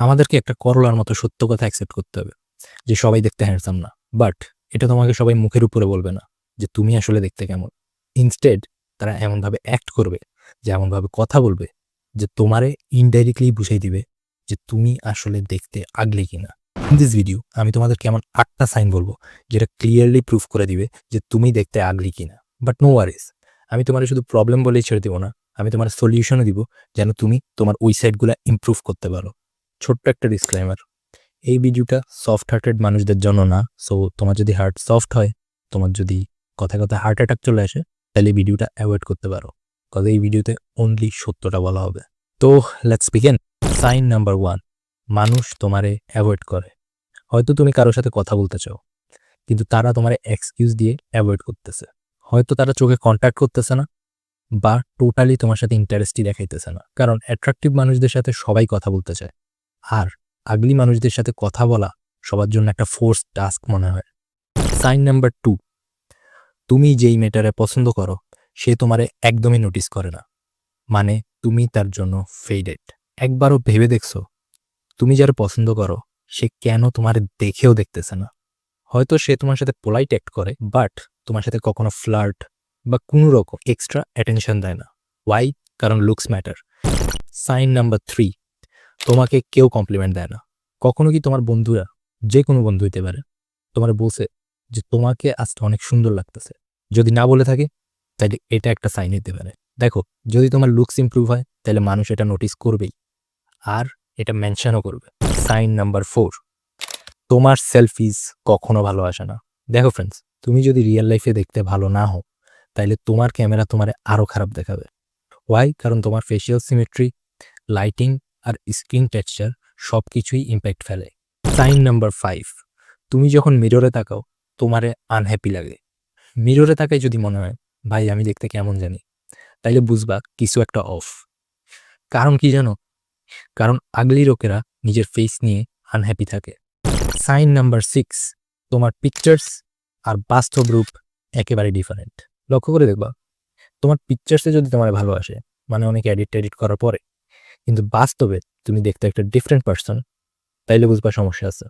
আমাদেরকে একটা করলার মতো সত্য কথা অ্যাকসেপ্ট করতে হবে, যে সবাই দেখতে হ্যান্ডসাম না। বাট এটা তোমাকে সবাই মুখের উপরে বলবে না, যে তুমি আসলে দেখতে কেমন। ইনস্টেড তারা এমনভাবে অ্যাক্ট করবে, যে এমনভাবে কথা বলবে, যে তোমারে ইনডাইরেক্টলি বুঝাই দিবে, যে তুমি আসলে দেখতে আগলে কিনা। ইন দিস ভিডিও আমি তোমাদের কেমন আটটা সাইন বলব, যেটা ক্লিয়ারলি প্রুফ করে দিবে, যে তুমি দেখতে আগলি কিনা। বাট নো ওয়ারিস আমি তোমার শুধু প্রবলেম বলেই ছেড়ে দেবো না, আমি তোমার সলিউশনও দিব, যেন তুমি তোমার ওই ইমপ্রুভ করতে পারো। ছোট্ট একটা ডিসক্লাইমার এই ভিডিওটা সফট হার্টেড মানুষদের জন্য না। সো তোমার যদি হার্ট সফট হয়, তোমার যদি কথা কথা হার্ট অ্যাটাক চলে আসে, তাহলে ভিডিওটা অ্যাভয়েড করতে পারো। কারণ এই ভিডিওতে অনলি সত্যটা বলা হবে। তো let's begin sign number one মানুষ তোমারে অ্যাভয়েড করে। হয়তো তুমি কারোর সাথে কথা বলতে চাও, কিন্তু তারা তোমার এক্সকিউজ দিয়ে অ্যাভয়েড করতেছে। হয়তো তারা চোখে কন্ট্যাক্ট করতেছে না, বা টোটালি তোমার সাথে ইন্টারেস্টই দেখাইতেছে না। কারণ অ্যাট্রাকটিভ মানুষদের সাথে সবাই কথা বলতে চায়। আর আগলি মানুষদের সাথে কথা বলা সবার জন্য একটা ফোর্স টাস্ক মনে হয়। সাইন নাম্বার টু তুমি যেই মেটারে পছন্দ করো, সে তোমারে একদমই নোটিস করে না। মানে তুমি তার জন্য ফেডেড একবারও ভেবে দেখছ, তুমি যারা পছন্দ করো, সে কেন তোমার দেখেও দেখতেছে না। হয়তো সে তোমার সাথে পোলাইট অ্যাক্ট করে বাট তোমার সাথে কখনো ফ্লার্ট বা কোনো রকম এক্সট্রা অ্যাটেনশন দেয় না। ওয়াই কারণ looks matter sign number three তোমাকে কেউ কমপ্লিমেন্ট দেয় না। কখনো কি তোমার বন্ধুরা যে কোনো বন্ধু হইতে পারে, তোমার বলছে যে তোমাকে আজকে অনেক সুন্দর লাগতেছে। যদি না বলে থাকে তাহলে এটা একটা সাইন হতে পারে। দেখো, যদি তোমার লুকস ইমপ্রুভ হয় তাহলে মানুষ এটা নোটিস করবেই। আর এটা মেনশনও করবে। সাইন নাম্বার ফোর তোমার সেলফিজ কখনো ভালো আসে না। দেখো ফ্রেন্ডস তুমি যদি রিয়েল লাইফে দেখতে ভালো না হও তাহলে তোমার ক্যামেরা তোমার আরও খারাপ দেখাবে। ওয়াই কারণ তোমার ফেসিয়াল সিমেট্রি লাইটিং আর স্ক্রিন টেক্সচার সব কিছুই ইম্প্যাক্ট ফেলে। সাইন নাম্বার ফাইভ তুমি যখন মিররে তাকাও, তোমারে আনহ্যাপি লাগে। মিররে তাকাই যদি মনে হয়, ভাই, আমি দেখতে কেমন জানি? তাইলে বুঝবা কিছু একটা অফ কারণ কি জানো? কারণ আগলি লোকেরা নিজের ফেস নিয়ে আনহ্যাপি থাকে। সাইন নাম্বার সিক্স তোমার পিকচার্স আর বাস্তব রূপ একেবারে ডিফারেন্ট লক্ষ্য করে দেখবা, তোমার পিকচার্সে যদি তোমার ভালো আসে মানে অনেক এডিট টেডিট করার পরে কিন্তু বাস্তবে তুমি দেখতে একটা ডিফারেন্ট পার্সন তাইলে বুঝবার সমস্যা আছে।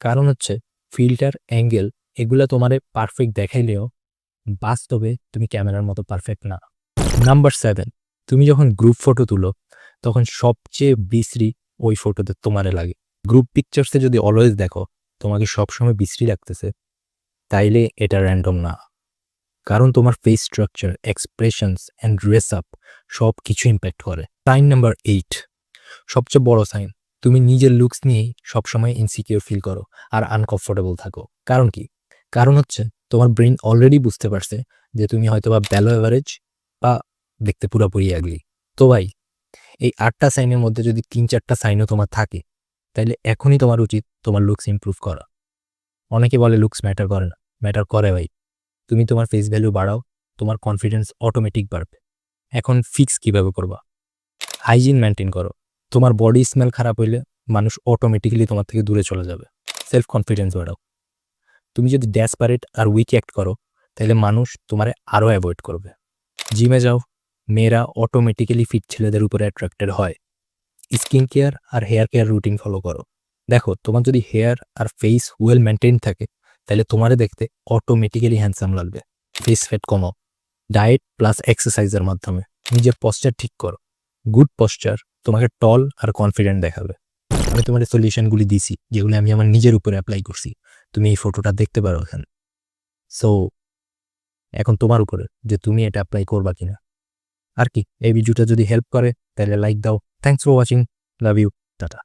কারণ হচ্ছে ফিল্টার অ্যাঙ্গেল এগুলা তোমারে পারফেক্ট দেখাইলেও বাস্তবে তুমি ক্যামেরার মতো পারফেক্ট না। নাম্বার সেভেন তুমি যখন গ্রুপ ফটো তুলো, তখন সবচেয়ে বিশ্রী ওই ফটোতে তোমারে লাগে। গ্রুপ পিকচার্সে যদি অলওয়েজ দেখো, তোমাকে সবসময় বিশ্রী লাগতেছে, তাইলে এটা র্যান্ডম না। কারণ তোমার face structure expressions and dress up সব কিছু ইম্প্যাক্ট করে। সাইন নাম্বার এইট সবচেয়ে বড় সাইন তুমি নিজের লুকস নিয়েই সবসময় ইনসিকিউর ফিল করো আর আনকমফোর্টেবল থাকো। কারণ কি? কারণ হচ্ছে তোমার ব্রেন অলরেডি বুঝতে পারছে যে তুমি হয়তো বা ব্যালো অ্যাভারেজ বা দেখতে পুরোপুরি আগলি তো ভাই, এই আটটা সাইনের মধ্যে যদি তিন চারটা সাইনও তোমার থাকে তাহলে এখনই তোমার উচিত তোমার লুকস ইমপ্রুভ করা। অনেকে বলে লুকস ম্যাটার করে না ম্যাটার করে ভাই। তুমি তোমার ফেস ভ্যালু বাড়াও, তোমার কনফিডেন্স অটোমেটিক বাড়বে। এখন ফিক্স কীভাবে করবা? হাইজিন মেনটেন করো। তোমার বডি স্মেল খারাপ হইলে মানুষ অটোমেটিক্যালি তোমার থেকে দূরে চলে যাবে। সেলফ কনফিডেন্স বাড়াও। তুমি যদি ড্যাসপারেট আর উইক অ্যাক্ট করো, তাহলে মানুষ তোমারে আরও অ্যাভয়েড করবে। জিমে যাও। মেয়েরা অটোমেটিক্যালি ফিট ছেলেদের উপরে অ্যাট্রাক্টেড হয়। স্কিন কেয়ার আর হেয়ার কেয়ার রুটিন ফলো করো। দেখো, তোমার যদি হেয়ার আর ফেস ওয়েল মেনটেন থাকে তাহলে তোমারে দেখতে অটোমেটিক্যালি হ্যান্ডসাম লাগবে। ফেস ফ্যাট কমাও। ডায়েট প্লাস এক্সারসাইজের মাধ্যমে। নিজের পশ্চার ঠিক করো। গুড পশ্চার তোমাকে টল আর কনফিডেন্ট দেখাবে। আমি তোমার সলিউশনগুলি দিছি, যেগুলো আমি আমার নিজের উপরে অ্যাপ্লাই করছি। তুমি এই ফটোটা দেখতে পারো এখানে। সো এখন তোমার উপরে, যে তুমি এটা অ্যাপ্লাই করবা কিনা। আর কি, এই ভিডিওটা যদি হেল্প করে, তাহলে লাইক দাও। Thanks for watching love you tata